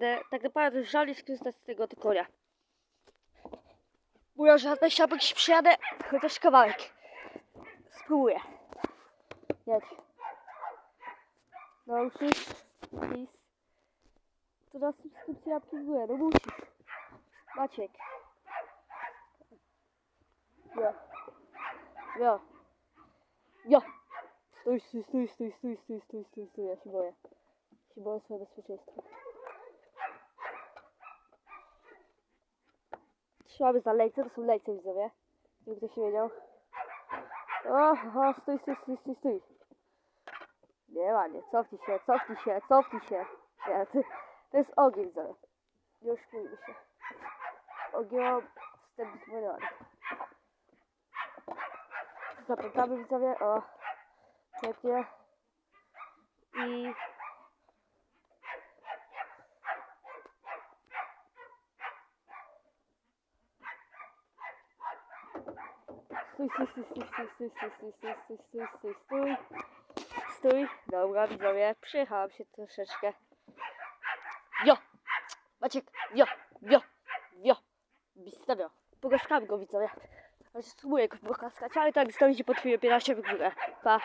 De, tak naprawdę żal jest korzystać z tego konia. Mówią, że na siapek się przyjadę, chociaż kawałek. Spróbuję. Jedź. No musisz. Please. Teraz subskrypcja łapki w górę, no musisz. Maciek. Jo. Jo. Jo. Stój, stój, stój, stój, stój, stój, stój, stój, stój, ja się boję. Się boję swoje bezpieczeństwo. Trzymamy za lejce, to są lejce widzowie. Żeby ktoś nie wiedział. O, o, stój, stój, stój, stój, stój. Nie ma, nie, cofnij się, cofnij się, cofnij się. Nie, to, to jest ogień widzowie. Nie oszukujmy się. Ogień wstęp zbudowany. Zapętamy widzowie, o. Pięknie. I... Stój, stój, stój, stój, stój, stój, stój, stój, stój, stój, stój, stój, stój. Dobra, widzowie, przyjechałam się troszeczkę. Jo! Maciek, jo, jo, jo. Wystawio. Pogaskamy go, widzowie. Znaczy, spróbuję go pogaskać, ale tak zostawicie chwilę 15 w górę. Pa.